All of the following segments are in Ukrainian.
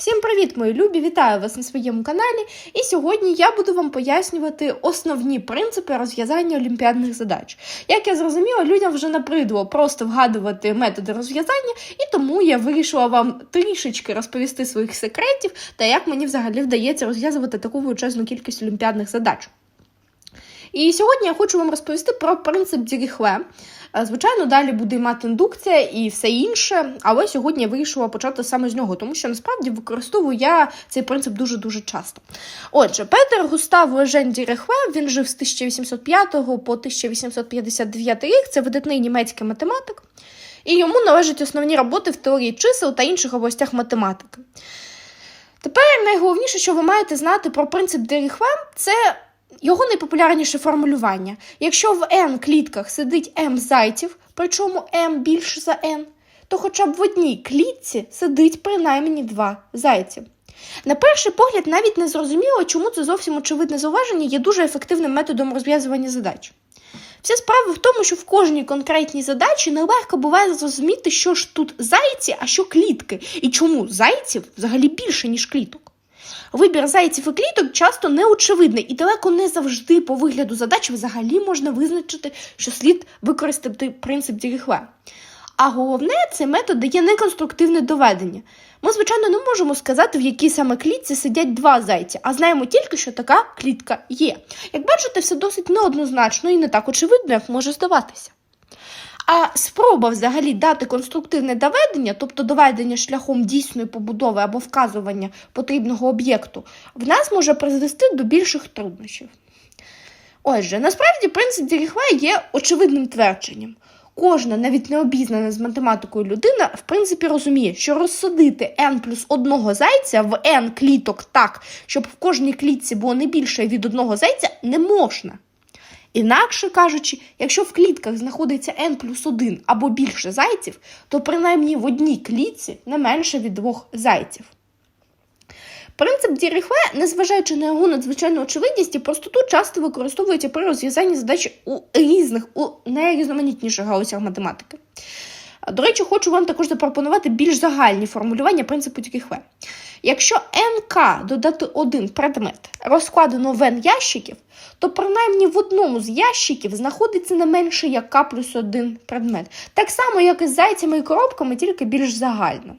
Всім привіт, мої любі! Вітаю вас на своєму каналі. І сьогодні я буду вам пояснювати основні принципи розв'язання олімпіадних задач. Як я зрозуміла, людям вже набридло просто вгадувати методи розв'язання, і тому я вирішила вам трішечки розповісти своїх секретів та як мені взагалі вдається розв'язувати таку величезну кількість олімпіадних задач. І сьогодні я хочу вам розповісти про принцип Діріхле. Е, Звичайно, далі буде мати індукція і все інше, але сьогодні я вирішила почати саме з нього, тому що насправді використовую я цей принцип дуже-дуже часто. Отже, Петер Густав Лежен Діріхле, він жив з 1805 по 1859 рік, це видатний німецький математик, і йому належать основні роботи в теорії чисел та інших областях математики. Тепер найголовніше, що ви маєте знати про принцип Діріхле, це його найпопулярніше формулювання. Якщо в n клітках сидить m зайців, причому m більше за n, то хоча б в одній клітці сидить принаймні два зайці. На перший погляд, навіть не зрозуміло, чому це зовсім очевидне зауваження є дуже ефективним методом розв'язування задач. Вся справа в тому, що в кожній конкретній задачі нелегко буває зрозуміти, що ж тут зайці, а що клітки, і чому зайців взагалі більше, ніж кліток. Вибір зайців і кліток часто неочевидний і далеко не завжди по вигляду задач взагалі можна визначити, що слід використати принцип Діріхле. А головне, цей метод дає неконструктивне доведення. Ми, звичайно, не можемо сказати, в якій саме клітці сидять два зайці, а знаємо тільки, що така клітка є. Як бачите, все досить неоднозначно і не так очевидно, як може здаватися. А спроба взагалі дати конструктивне доведення, тобто доведення шляхом дійсної побудови або вказування потрібного об'єкту, в нас може призвести до більших труднощів. Отже, насправді принцип Діріхле є очевидним твердженням. Кожна, навіть необізнана з математикою людина, в принципі, розуміє, що розсадити n плюс одного зайця в n кліток так, щоб в кожній клітці було не більше від одного зайця, не можна. Інакше кажучи, якщо в клітках знаходиться n плюс 1 або більше зайців, то принаймні в одній клітці не менше від двох зайців. Принцип Діріхле, незважаючи на його надзвичайну очевидність і простоту, часто використовується при розв'язанні задач у різних, у найрізноманітніших галузях математики. До речі, хочу вам також запропонувати більш загальні формулювання принципу Діріхле. Якщо НК додати один предмет розкладено в n ящиків, то принаймні в одному з ящиків знаходиться не менше як К плюс один предмет. Так само, як і з зайцями і коробками, тільки більш загально.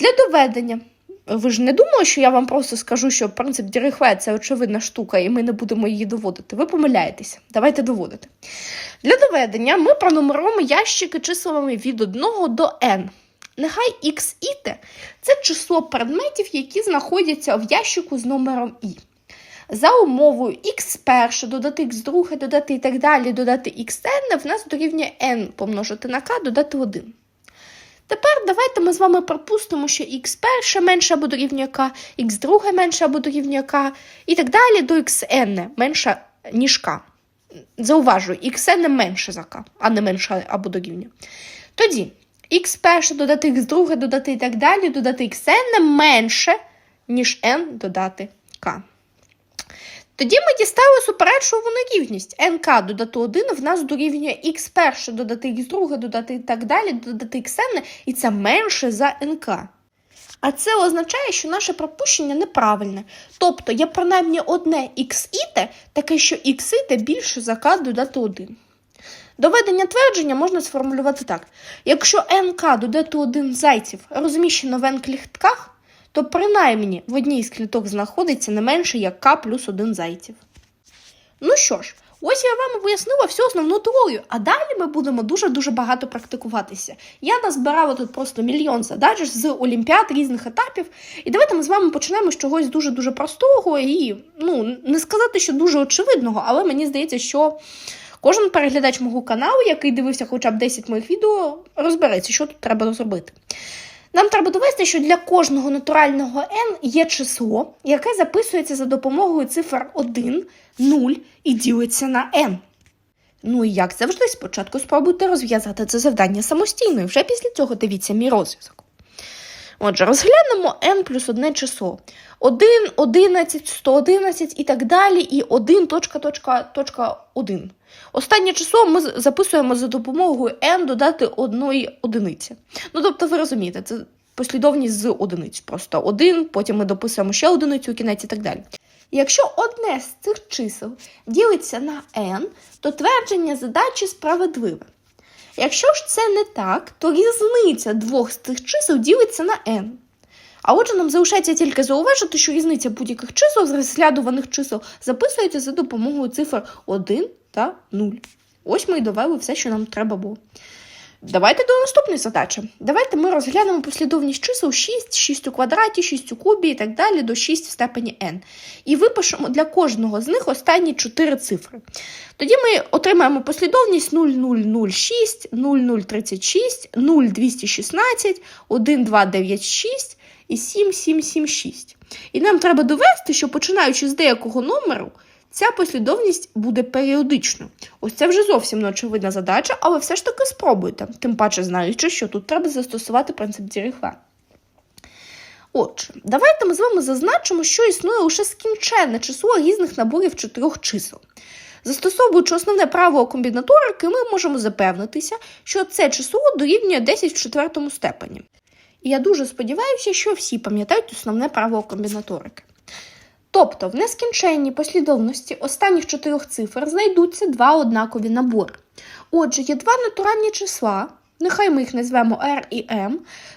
Для доведення. Ви ж не думали, що я вам просто скажу, що принцип Дірихле – це очевидна штука, і ми не будемо її доводити. Ви помиляєтеся. Давайте доводити. Для доведення ми пронумеруємо ящики числами від 1 до n. Нехай x і t – це число предметів, які знаходяться в ящику з номером і. За умовою x перше, додати x друге, додати і так далі, додати xn, в нас дорівнює n помножити на k, додати 1. Тепер давайте ми з вами припустимо, що x перше менше або дорівнює k, x друге менше або дорівнює k, і так далі до xn менше, ніж k. Зауважую, xn менше за k, а не менше або дорівнює. Тоді x перше додати x друге, додати і так далі, додати xn менше, ніж n додати k. Тоді ми дістали суперечувану рівність. nk додати 1 в нас дорівнює x перше додати x друге, додати і так далі, додати xn, і це менше за nk. А це означає, що наше пропущення неправильне. Тобто є принаймні одне іте, таке, що x іте більше за k додати 1. Доведення твердження можна сформулювати так: якщо nk додати 1 зайців розміщено в n клітках, то принаймні в одній з кліток знаходиться не менше як К плюс один зайців. Ну що ж, ось я вам пояснила всю основну теорію, а далі ми будемо дуже-дуже багато практикуватися. Я назбирала тут просто мільйон задач з олімпіад різних етапів. І давайте ми з вами почнемо з чогось дуже-дуже простого і, ну, не сказати, що дуже очевидного, але мені здається, що. Кожен переглядач мого каналу, який дивився хоча б 10 моїх відео, розбереться, що тут треба зробити. Нам треба довести, що для кожного натурального n є число, яке записується за допомогою цифр 1, 0 і ділиться на n. Ну і як завжди, спочатку спробуйте розв'язати це завдання самостійно, і вже після цього дивіться мій розв'язок. Отже, розглянемо n плюс одне число. 1, 11, 111 і так далі, і 1, точка, точка, точка, 1. Останнє число ми записуємо за допомогою n додати одної одиниці. Ну, тобто, ви розумієте, це послідовність з одиниць. Просто один, потім ми дописуємо ще одиницю у кінець і так далі. Якщо одне з цих чисел ділиться на n, то твердження задачі справедливе. Якщо ж це не так, то різниця двох з цих чисел ділиться на n. А отже, нам залишається тільки зауважити, що різниця будь-яких чисел з розслідуваних чисел записується за допомогою цифр 1 та 0. Ось ми і довели все, що нам треба було. Давайте до наступної задачі. Давайте ми розглянемо послідовність чисел 6, 6 у квадраті, 6 у кубі і так далі до 6 в степені n. І випишемо для кожного з них останні 4 цифри. Тоді ми отримаємо послідовність 0006, 0036, 0216, 1296 і 7776. І нам треба довести, що починаючи з деякого номеру, ця послідовність буде періодичною. Ось це вже зовсім не очевидна задача, але все ж таки спробуйте, тим паче знаючи, що тут треба застосувати принцип Діріхва. Отже, давайте ми з вами зазначимо, що існує лише скінченне число різних наборів чотирьох чисел. Застосовуючи основне правило комбінаторики, ми можемо запевнитися, що це число дорівнює 10 в четвертому степені. І я дуже сподіваюся, що всі пам'ятають основне правило комбінаторики. Тобто, в нескінченній послідовності останніх чотирьох цифр знайдуться два однакові набори. Отже, є два натуральні числа, нехай ми їх назвемо r і m,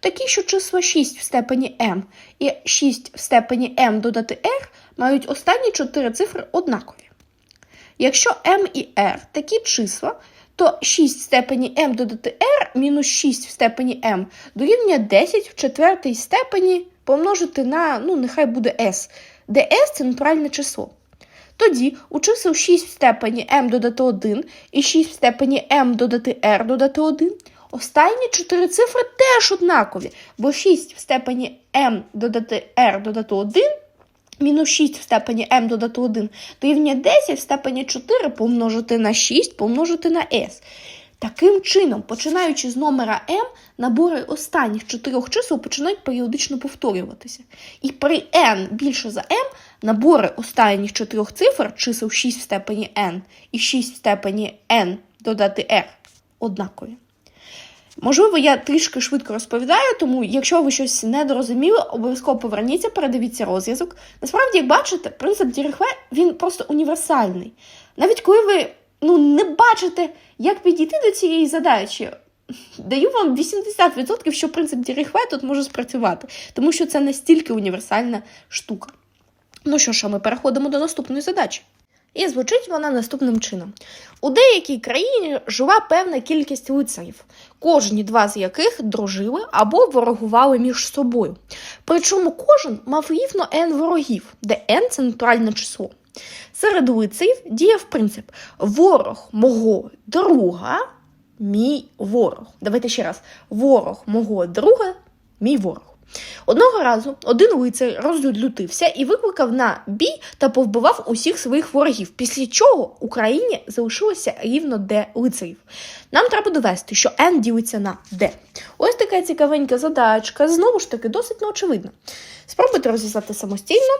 такі, що числа 6 в степені m і 6 в степені m додати r мають останні чотири цифри однакові. Якщо m і r такі числа, то 6 в степені m додати r мінус 6 в степені m дорівнює 10 в четвертій степені помножити на, ну, нехай буде s, де s це натуральне число. Тоді у чисел 6 в степені m додати 1 і 6 в степені m додати r додати 1 останні чотири цифри теж однакові, бо 6 в степені m додати r додати 1 мінус 6 в степені m додати 1 дорівнює 10 в степені 4 помножити на 6 помножити на s. Таким чином, починаючи з номера m, набори останніх чотирьох чисел починають періодично повторюватися. І при n більше за m набори останніх чотирьох цифр, чисел 6 в степені n і 6 в степені n додати r, однакові. Можливо, я трішки швидко розповідаю, тому якщо ви щось недорозуміли, обов'язково поверніться, передивіться розв'язок. Насправді, як бачите, принцип Дірихве він просто універсальний. Навіть коли ви ну, не бачите, як підійти до цієї задачі, даю вам 80%, що принцип Дірихве тут може спрацювати, тому що це настільки універсальна штука. Ну що ж, ми переходимо до наступної задачі. І звучить вона наступним чином: у деякій країні жила певна кількість лицарів, кожні два з яких дружили або ворогували між собою. Причому кожен мав рівно n ворогів, де n це натуральне число. Серед лицарів діяв принцип ворог мого друга, мій ворог. Давайте ще раз: ворог мого друга, мій ворог. Одного разу один лицар розлютився і викликав на бій та повбивав усіх своїх ворогів, після чого Україні залишилося рівно Д лицарів. Нам треба довести, що N ділиться на D. Ось така цікавенька задачка, знову ж таки, досить неочевидна. Спробуйте розв'язати самостійно,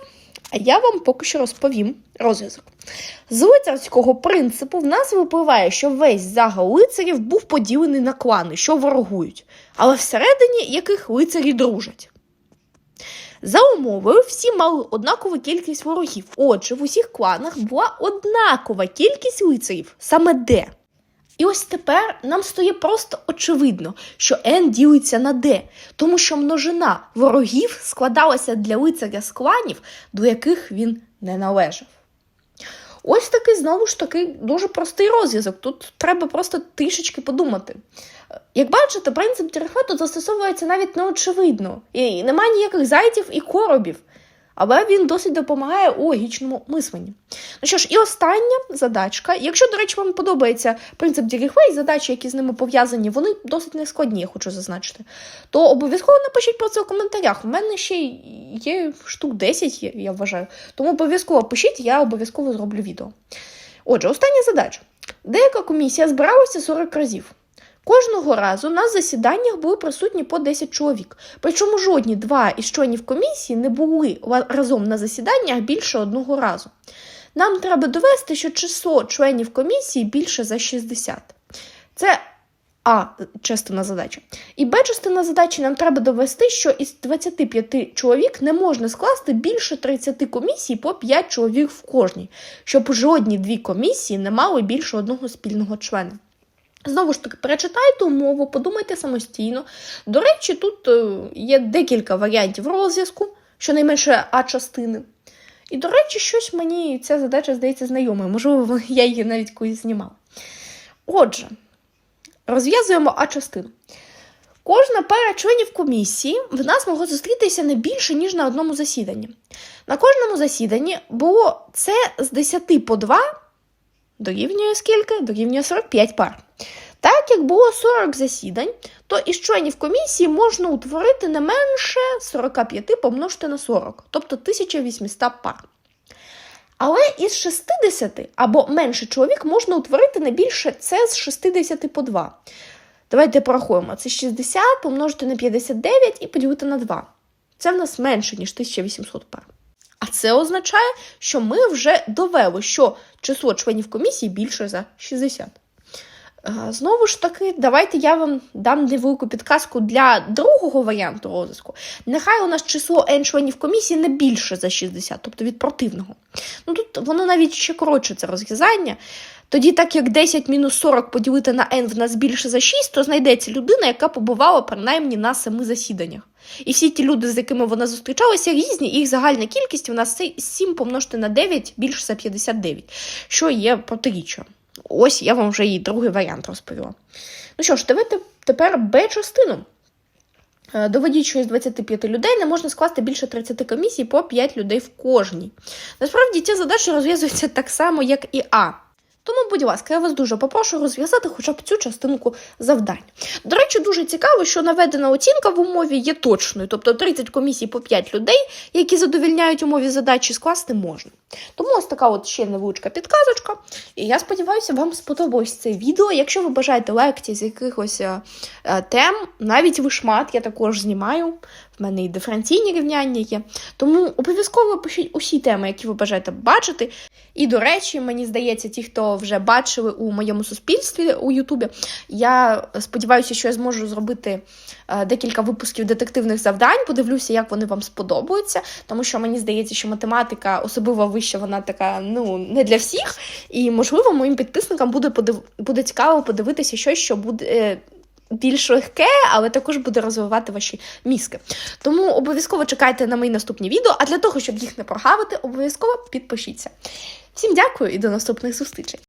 а я вам поки що розповім розв'язок. З лицарського принципу в нас випливає, що весь загал лицарів був поділений на клани, що ворогують, але всередині яких лицарі дружать. За умовою, всі мали однакову кількість ворогів. Отже, в усіх кланах була однакова кількість лицарів, саме де. І ось тепер нам стає просто очевидно, що n ділиться на d, тому що множина ворогів складалася для лицаря з кланів, до яких він не належав. Ось такий знову ж таки дуже простий розв'язок. Тут треба просто трішечки подумати. Як бачите, принцип Дірихве застосовується навіть неочевидно, і немає ніяких зайців і коробів. Але він досить допомагає у логічному мисленні. Ну що ж, і остання задачка. Якщо, до речі, вам подобається принцип Діріхве і задачі, які з ними пов'язані, вони досить нескладні, я хочу зазначити, то обов'язково напишіть про це у коментарях. У мене ще є штук 10, я вважаю. Тому обов'язково пишіть, я обов'язково зроблю відео. Отже, остання задача. Деяка комісія збиралася 40 разів. Кожного разу на засіданнях були присутні по 10 чоловік. Причому жодні два із членів комісії не були разом на засіданнях більше одного разу. Нам треба довести, що число членів комісії більше за 60. Це А частина задачі. І Б частина задачі нам треба довести, що із 25 чоловік не можна скласти більше 30 комісій по 5 чоловік в кожній, щоб жодні дві комісії не мали більше одного спільного члена. Знову ж таки, перечитайте умову, подумайте самостійно. До речі, тут е, є декілька варіантів розв'язку, щонайменше А частини. І, до речі, щось мені ця задача здається знайомою. Можливо, я її навіть колись знімала. Отже, розв'язуємо А частину. Кожна пара членів комісії в нас могло зустрітися не більше, ніж на одному засіданні. На кожному засіданні було це з 10 по 2 дорівнює скільки? Дорівнює 45 пар. Так як було 40 засідань, то із членів комісії можна утворити не менше 45 помножити на 40, тобто 1800 пар. Але із 60 або менше чоловік можна утворити не більше це з 60 по 2. Давайте порахуємо. Це 60 помножити на 59 і поділити на 2. Це в нас менше, ніж 1800 пар. А це означає, що ми вже довели, що число членів комісії більше за 60. Знову ж таки, давайте я вам дам невелику підказку для другого варіанту розвитку. Нехай у нас число n членів комісії не більше за 60, тобто від противного. Ну тут воно навіть ще коротше це розв'язання. Тоді, так як 10 мінус 40 поділити на n в нас більше за 6, то знайдеться людина, яка побувала принаймні на семи засіданнях. І всі ті люди, з якими вона зустрічалася, різні, їх загальна кількість у нас 7 помножити на 9 більше за 59, що є протиріччям. Ось я вам вже і другий варіант розповіла. Ну що ж, давайте тепер Б-частину. Е, Доведіть, що із 25 людей не можна скласти більше 30 комісій по 5 людей в кожній. Насправді ця задача розв'язується так само, як і А. Тому, будь ласка, я вас дуже попрошу розв'язати хоча б цю частинку завдань. До речі, дуже цікаво, що наведена оцінка в умові є точною, тобто 30 комісій по 5 людей, які задовільняють умові задачі, скласти можна. Тому ось така от ще невеличка підказочка. І я сподіваюся, вам сподобалось це відео. Якщо ви бажаєте лекцій з якихось е, е, тем, навіть вишмат я також знімаю. В мене і диференційні рівняння є. Тому обов'язково пишіть усі теми, які ви бажаєте бачити. І, до речі, мені здається, ті, хто вже бачили у моєму суспільстві у Ютубі, я сподіваюся, що я зможу зробити е, декілька випусків детективних завдань. Подивлюся, як вони вам сподобаються, тому що мені здається, що математика, особливо вища, вона така ну не для всіх. І можливо, моїм підписникам буде буде цікаво подивитися щось, що буде. Більш легке, але також буде розвивати ваші мізки. Тому обов'язково чекайте на мої наступні відео. А для того, щоб їх не прогавити, обов'язково підпишіться. Всім дякую і до наступних зустрічей!